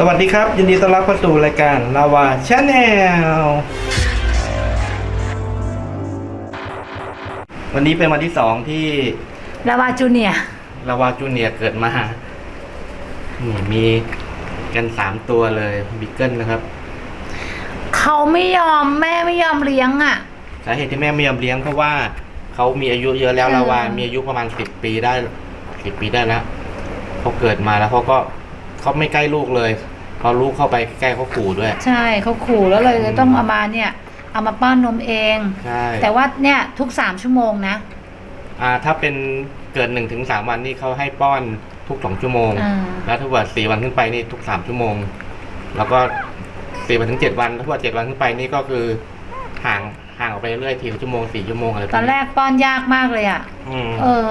สวัสดีครับ ยินดีต้อนรับเข้าสู่รายการลาวาชาแนลวันนี้เป็นวันที่สองที่ลาวาจูเนียร์ลาวาจูเนียร์เกิดมานี่มีกันสามตัวเลยบิกเกิลนะครับ เขาไม่ยอมแม่ไม่ยอมเลี้ยงอะ สาเหตุที่แม่ไม่ยอมเลี้ยงเพราะว่าเขามีอายุเยอะแล้วเออลาวามีอายุประมาณสิบปีได้สิบปีได้แล้วเขาเกิดมาแล้วเขาก็ เขาไม่ใกล้ลูกเลยพอลูกเข้าไปใกล้เขาขู่ด้วย ใช่เขาขู่แล้วเลยต้องเอามาเนี่ยเอามาป้อนนมเอง ใช่แต่ว่าเนี่ยทุกสามชั่วโมงนะอ่าถ้าเป็นเกิดหนึ่งถึงสามวันนี่เขาให้ป้อนทุกสองชั่วโมง อ่า แล้วถ้าว่าสี่วันขึ้นไปนี่ทุกสามชั่วโมง แล้วก็สี่วันถึงเจ็ดวันถ้าว่าเจ็ดวันขึ้นไปนี่ก็คือห่างห่างออกไปเรื่อยทีละชั่วโมงสี่ชั่วโมงอะไรตอนแรกป้อนยากมากเลยอะ อืม เออ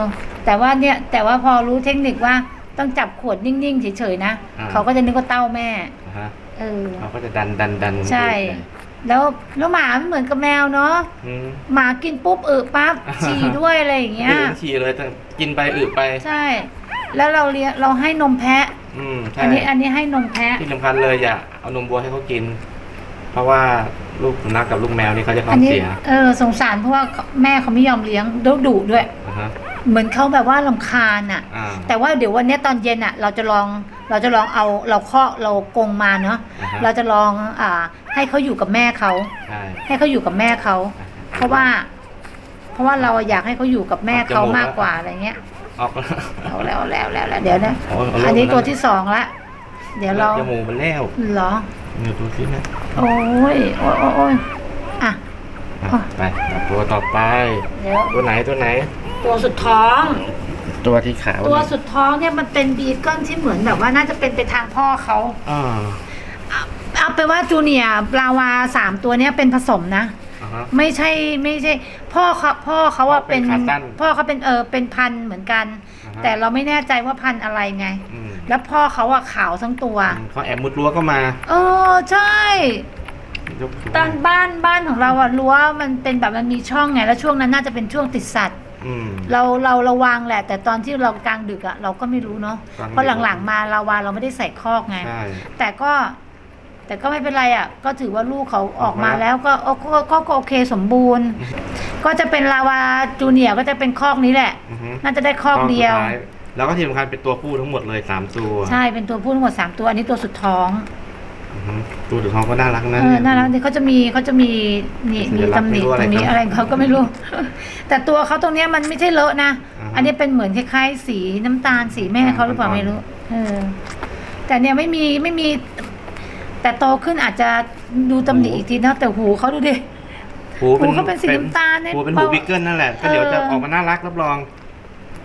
แต่ว่าเนี่ยแต่ว่าพอรู้เทคนิคว่า ต้องจับขวดนิ่งๆเฉยๆนะอ่า เขาก็จะนึกว่าเต้าแม่นะฮะเออเขาก็จะดันดันดันใช่ แล้วแล้วหมาไม่เหมือนกับแมวเนาะอืม หมากินปุ๊บเออปั๊บฉี่ด้วยอะไรอย่างเงี้ย ไม่ถึงฉี่เลยแต่กินไปอึไป ใช่ แล้วเราเลี้ยงเราให้นมแพะ อืมใช่อันนี้อันนี้ให้นมแพะ ที่สำคัญเลยอย่าเอานมวัวให้เขากิน เพราะว่าลูกสุนัขกับลูกแมวนี่เขาจะท้อัอนงนี้เสียเออสงสารเพราะว่าแม่เขาไม่ยอมเลี้ยงดุดุด้วยนะฮะเหมือนเขาแบบว่าลำคาญอะ อ่า แต่ว่าเดี๋ยววันเนี้ยตอนเย็นอะ เราจะลองเราจะลองเอาเราเคาะเรากรงมาเนาะอ่าฮะ เราจะลองอ่าให้เขาอยู่กับแม่เขาใช่ให้เขาอยู่กับแม่เขาเพราะว่า เพราะว่าเราอยากให้เขาอยู่กับแม่เขามากกว่าอะไรเงี้ยออกเอาแล้วเอาแล้วเอาแล้วเอาแล้วเดี๋ยวนะโอ้ยเอาเริ่มอันนี้แล้วตัวที่สองละเดี๋ยวเราจมูกมันแล้วเหรอ เดี๋ยวดูสินะโอ้ยโอ้ยโอ้ยโอ้ยอะ อะไปเอาตัวต่อไป เดี๋ยวตัวไหนตัวไหน ตัวสุดท้อง ตัวที่ขาวตัวสุดท้องเนี่ยมันเป็นบีเกิลที่เหมือนแบบว่าน่าจะเป็นไปทางพ่อเขาอ่า เอาไปนว่าจูเนียร์ปลาวาสามตัวเนี้ยเป็นผสมนะอ่าฮะ ไม่ใช่ไม่ใช่ พ่อเขาพ่อเขาว่าเป็นเป็นขาสั้น พ่อเขาเป็นเออเป็นพันธุ์เหมือนกัน อ่าฮะแต่เราไม่แน่ใจว่าพันธุ์อะไรไง อืมแล้วพ่อเขาอะขาวทั้งตัว อืมเขาแอบมุดรั้วเข้ามาเออใช่ ยกสูงตอนบ้านบ้านของเราอะรั้วมันเป็นแบบมันมีช่องไง แล้วช่วงนั้นน่าจะเป็นช่วงติดสัตว์ อืม เราเราระวังแหละ แต่ตอนที่เรากลางดึกอะเราก็ไม่รู้เนาะกลางดึก เพราะหลังๆมาเราวาเราไม่ได้ใส่คอกไง ใช่แต่ก็ แต่ก็ไม่เป็นไรอะก็ถือว่าลูกเขาออกมาออกมาแล้วก็ก็ก็ก็ก็โอเคสมบูรณ์ ก็จะเป็นลาวาจูเนียร์ก็จะเป็นคอกนี้แหละ อือฮึน่าจะได้คอกเดียวข้สุท้าแล้วก็ที่สำคัญเป็นตัวผู้ทั้งหมดเลยสามตัวใช่เป็นตัวผู้ทั้งหมดสามตัวอันนี้ตัวสุดท้อง อือฮึตัวสุดท้องก็น่ารักนะเออเนี่ยน่ารักดีเขาจะมีเขาจะมีนี่สัมีญลักษณ์ตำหนิไม่รู้อะไรตรงนี้ครับอะไรของเขาก็ไม่รู้ แต่ตัวเขาตรงเนี้ยมันไม่ใช่เลอะนะ อ่าฮะอันนี้เป็นเหมือนคล้ายๆ สีน้ำตาลสีแม่เขาหรือเปล่าอ่า ไม่รู้ เออ แต่เนี่ยไม่มีไม่มี แต่โตขึ้นอาจจะดูตำหนิอีกทีนะแต่หูเขาดูดิ หูหูเขาเป็นสีน้ำตาลเนี่ยหูเป็นหูเบาบิกเกิลนั่นแหละก็เดี๋ยวจะเออ ออกมาน่ารักรับรอง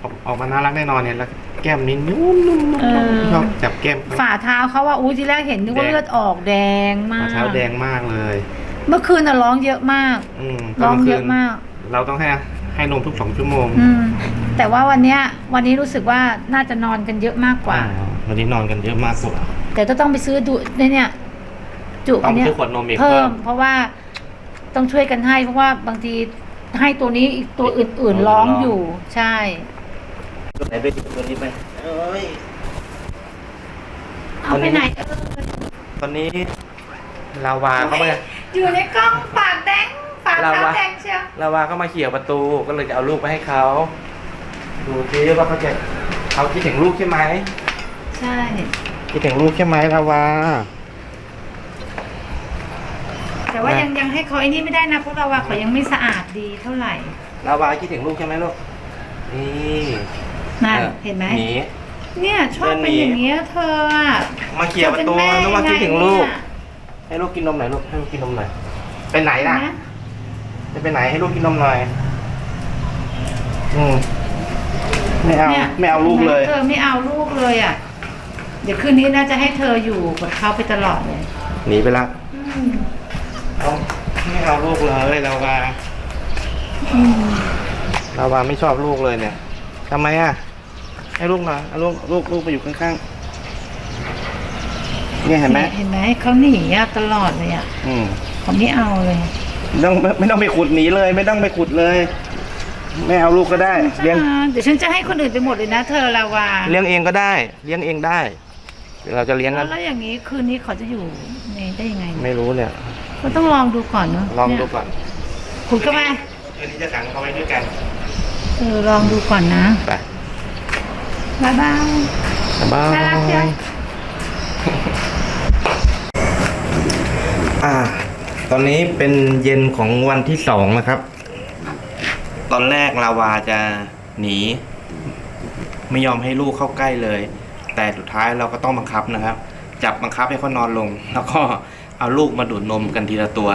ออกออกมาน่ารักแน่นอนเนี่ยแล้วแก้มนี้นุ่มนุ่มนุ่มเออชอบจับแก้มเขาฝ่าเท้าเขาว่าอู้ทีแรกเห็นนึกว่าแดงเลือดออกแดงมากเท้าแดงมากเลย เมื่อคืนน่ะร้องเยอะมาก อืมร้องตนกลาคืนเยอะมาก เราต้องให้ให้นมทุกสองชั่วโมงอืม แต่ว่าวันเนี้ยวันนี้รู้สึกว่าน่าจะนอนกันเยอะมากกว่า อ่วันนี้นอนกันเยอะมากกว่าแต่จะต้องไปซื้อดูเนี่ย จุต้อัอนงเนี้ยซื้อขวดนมอีกเพิ่เพิ่ม ม เพราะว่าต้องช่วยกันให้เพราะว่าบางทีให้ตัวนี้อีกตัวอื่น ๆ ร้องอยู่ ใช่ ตัวไหนไปตัวนี้ไปเอ้ย เอาไปไหนเออตอนนี้ลาวาเขามาอยู่ในกล้องปากแดงปากเราเท้าวะแดงเชียวลาวาก็มาเขี่ยประตูก็เลยจะเอาลูกไปให้เขาดูซิว่าเขาจะเขาคิดถึงลูกใช่ไหมใช่ คิดถึงลูกใช่ไหมลาวาแต่ ว่านะยังยังให้เขาไอ้นี่ไม่ได้นะเพราะเราว่าเขายังไม่สะอาดดีเท่าไหร่ลาวาคิดถึงลูกใช่ไหมลูก นี่นั่นออเห็นไหม หนี เนี่ยชอบเป็นอย่างเงี้ยเธออะมาเขี่ยประตูเธอเป็นึกว่าแม่คิดถึงลูกไเนี่ยให้ลูกกินนมหน่อยลูก ให้ลูกกินนมหน่อย ไปไหนล่ะ นะจะไปไหนให้ลูกกินนมหน่อย อืมไม่เอา นี่ยไม่เอาลูกเลย เธอไม่เอาลูกเลยอะ เดี๋ยวคืนนี้น่าจะให้เธออยู่กับเขาไปตลอดเลยหนีไปละ อืม เอาไม่เอาลูกเลยเราว่าอืมเราว่าไม่ชอบลูกเลยเนี่ยทำไมอะ ให้ลูกหน่อยเอาลูกลูกลูกไปอยู่ข้างๆเนี่ยเห็นไหมเห็นไหมเขาหนีอะตลอดเลยอะอืมเขาไม่เอาเลยไม่ต้องไม่ไม่ต้องไปขุดหนีเลย ไม่ต้องไปขุดเลย ไม่เอาลูกก็ได้เลี้ยงเดี๋ยวฉันจะให้คนอื่นไปหมดเลยนะเธอลาวาเลี้ยงเองก็ได้ เลี้ยงเองได้ เราจะเลี้ยงแล้กัวนแล้วอย่างนี้คืนนี้เขาจะอยู่ในได้ยังไง ไม่รู้เนี่ย ก็ต้องลองดูก่อนเนาะลองดูเนี่ยก่อนขุดเข้าไปคืนนี้จะขังเขาไว้ด้วยกันเออลองดูก่อนนะไปบ๊ายบายบายน่ารักจังอ่า ตอนนี้เป็นเย็นของวันที่สองนะครับ ตอนแรกลาวาจะหนี ไม่ยอมให้ลูกเข้าใกล้เลย แต่สุดท้ายเราก็ต้องบังคับนะครับ จับบังคับให้เขานอนลง แล้วก็ เอาลูกมาดูดนมกันทีละตัว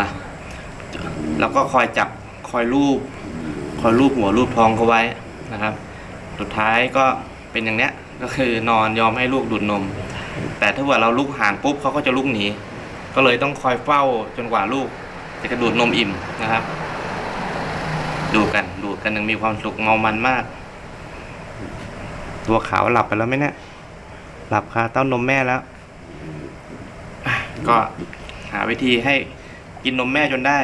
แล้วก็คอยจับคอยลูบคอยลูบหัวลูบท้องเขาไว้นะครับ สุดท้ายก็เป็นอย่างเนี้ยก็คือนอนยอมให้ลูกดูดนม แต่ถ้าว่าเราลูกห่างปุ๊บเขาก็จะลุกหนีก็เลยต้องคอยเฝ้าจนกว่าลูก จะกระดูดนมอิ่มนะครับ ดูกันดูกันยังมีความสุขเมามันมาก ตัวขาวหลับไปแล้วไหมเนี่ยหลับคาเต้านมแม่แล้วก็ หาวิธีให้กินนมแม่จนได้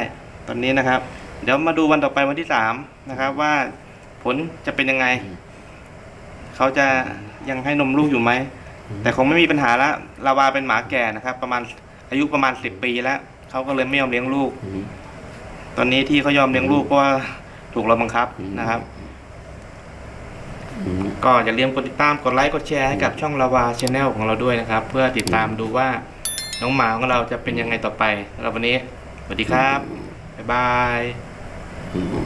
ตอนนี้นะครับ เดี๋ยวมาดูวันต่อไปวันที่สามนะครับ ว่าผลจะเป็นยังไง เขาจะยังให้นมลูกอยู่ไหม แต่คงไม่มีปัญหาละลาวาเป็นหมาแก่นะครับ ประมาณอายุประมาณสิบปีแล้วเขาก็เลยไม่ยอมเลี้ยงลูก ตอนนี้ที่เขายอมเลี้ยงลูกเพราะว่าถูกเราบังคับนะครับก็อย่าลืมกดติดตามกดไลค์กดแชร์ให้กับช่องลาวาชแนลของเราด้วยนะครับ เพื่อติดตามดูว่า น้องหมาของเราจะเป็นยังไงต่อไปสำหรับวันนี้ สวัสดีครับ บ๊ายบาย